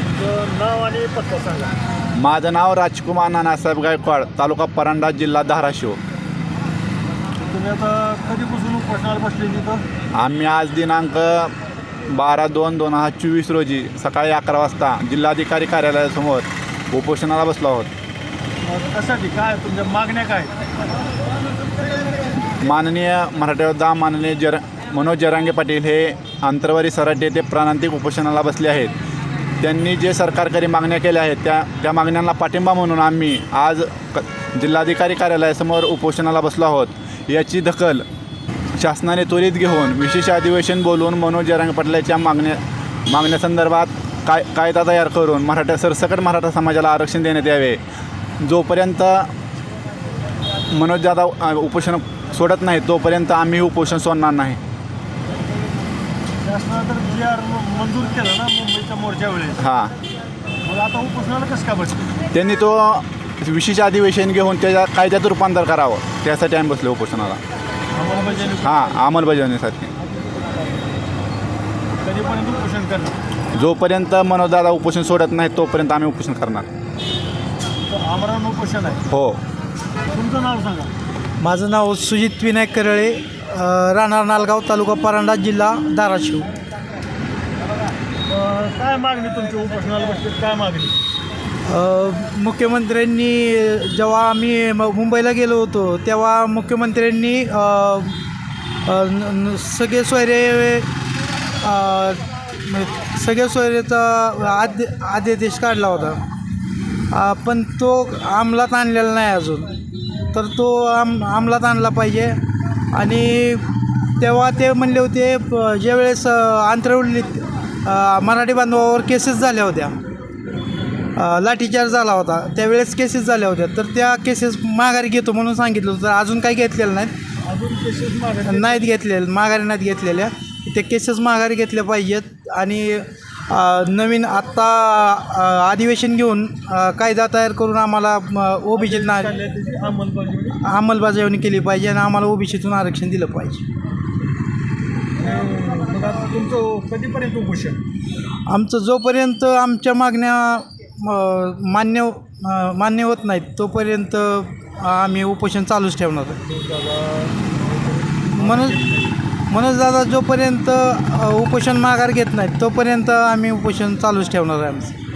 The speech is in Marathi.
तुमचं नाव आणि पत्ता सांगा. माझं नाव राजकुमार नानासाहेब गायकवाड तालुका परांडा जिल्हा धाराशिव. तुम्ही आता कधीपासून उपोषणाला बसले तिथं आम्ही आज दिनांक बारा दोन दोन हजार चोवीस रोजी सकाळी अकरा वाजता जिल्हाधिकारी कार्यालयासमोर उपोषणाला बसलो आहोत. मग कशासाठी? काय? तुमच्या मागण्या काय? माननीय मराठा योद्धा माननीय जर मनोज जरांगे पाटील हे आंतरवारी सराटे येथे प्राणांतिक उपोषणाला बसले आहेत. त्यांनी जे सरकारकडे मागण्या केल्या आहेत त्या त्या मागण्यांना पाठिंबा म्हणून आम्ही आज क जिल्हाधिकारी कार्यालयासमोर उपोषणाला बसलो आहोत. याची दखल शासनाने त्वरित घेऊन विशेष अधिवेशन बोलवून मनोज जरांग पाटलाच्या मागण्या मागण्यासंदर्भात काय कायदा तयार करून मराठा सरसकट मराठा समाजाला आरक्षण देण्यात यावे. जोपर्यंत मनोज जाधव उपोषण सोडत नाही तोपर्यंत आम्ही उपोषण सोडणार नाही. शासनानं तर जी आर मंजूर केलं ना मुंबईच्या मोर्चा वेळेस. हां. मग आता उपोषणाला कसं का बसले त्यांनी तो विशेष अधिवेशन घेऊन त्याच्या कायद्यात रूपांतर करावं. त्यासाठी आम्ही बसलो उपोषणाला. अंमलबजावणी हां अंमलबजावणीसाठी. कधीपर्यंत उपोषण करणार. जोपर्यंत मनोजदादा उपोषण सोडत नाही तोपर्यंत आम्ही उपोषण करणार. तर आमरण उपोषण आहे. हो. तुमचं नाव सांगा. माझं नाव सुजित विनायक करळे. राहणार नालगाव तालुका परांडा जिल्हा धाराशिव. काय मागणी तुमची उपोषणाला काय मागणी? मुख्यमंत्र्यांनी जेव्हा आम्ही म- मुंबईला गेलो होतो तेव्हा मुख्यमंत्र्यांनी अ, अ, न- न- सगळे सोयरे अ, म- सगळे सोयरेचा आद्य आद्यदेश काढला होता. अ, पण तो अंमलात आणलेला नाही अजून. तर तो आम अंमलात आणला पाहिजे. आणि तेव्हा ते म्हणले होते ज्यावेळेस आंतरवलीत मराठी बांधवावर केसेस झाल्या होत्या लाठीचार्ज झाला होता त्यावेळेस केसेस झाल्या होत्या. तर त्या केसेस माघारी घेतो म्हणून सांगितलं होतं. अजून काही घेतलेलं नाहीत. अजून केसेस नाहीत घेतलेल्या माघारी नाहीत घेतलेल्या. त्या केसेस माघारी घेतल्या पाहिजेत. आणि नवीन आत्ता अधिवेशन घेऊन कायदा तयार करून आम्हाला ओबीसीत ना त्याची अंमलबजावणी केली पाहिजे आणि आम्हाला ओबीसीतून आरक्षण दिलं पाहिजे. तुमचं कधीपर्यंत उपोषण? आमचं जोपर्यंत आमच्या मागण्या मान्य मान्य होत नाहीत तोपर्यंत आम्ही उपोषण चालूच ठेवणार मनोज म्हणूनच दादा जोपर्यंत उपोषण माघार घेत नाहीत तोपर्यंत आम्ही उपोषण चालूच ठेवणार आहे आमचं.